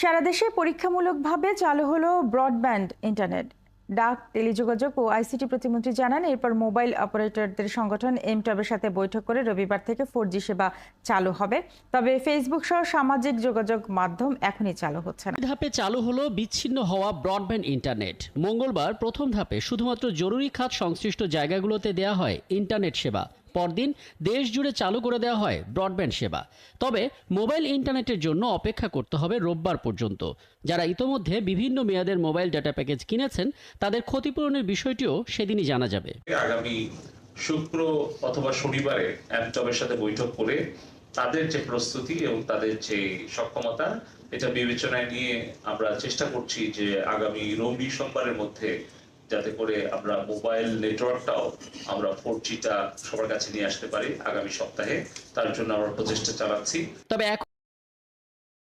সারা দেশে পরীক্ষামূলকভাবে চালু হলো ব্রডব্যান্ড ইন্টারনেট। ডাক, টেলিযোগাযোগ ও আইসিটি প্রতিমন্ত্রী জানান, এরপর মোবাইল অপারেটরদের সংগঠন এমটবের সাথে বৈঠক করে রবিবার থেকে ফোর সেবা চালু হবে। তবে ফেসবুক সহ সামাজিক যোগাযোগ মাধ্যম এখনই চালু হচ্ছে না। ধাপে চালু হলো বিচ্ছিন্ন হওয়া ব্রডব্যান্ড ইন্টারনেট। মঙ্গলবার প্রথম ধাপে শুধুমাত্র জরুরি খাত সংশ্লিষ্ট জায়গাগুলোতে দেয়া হয় ইন্টারনেট সেবা। পরদিন দেশ জুড়ে চালু করে দেওয়া হয় ব্রডব্যান্ড সেবা। তবে মোবাইল ইন্টারনেটের জন্য অপেক্ষা করতে হবে রোববার পর্যন্ত। যারা ইতোমধ্যে বিভিন্ন মেয়াদের মোবাইল ডাটা প্যাকেজ কিনেছেন, তাদের ক্ষতিপূরণের বিষয়টিও সেদিনই জানা যাবে। আগামী শুক্র অথবা শনিবারে অ্যাপটপের সাথে বৈঠক করে তাদের যে প্রস্তুতি এবং তাদের যে সক্ষমতা, এটা বিবেচনায় নিয়ে আমরা চেষ্টা করছি যে আগামী রবি সোমবারের মধ্যে যাতে করে আমরা মোবাইল নেটওয়ার্কটাও আমরা ফোর জিটা সবার কাছে নিয়ে আসতে পারি আগামী সপ্তাহে। তার জন্য আমরা প্রচেষ্টা চালাচ্ছি। তবে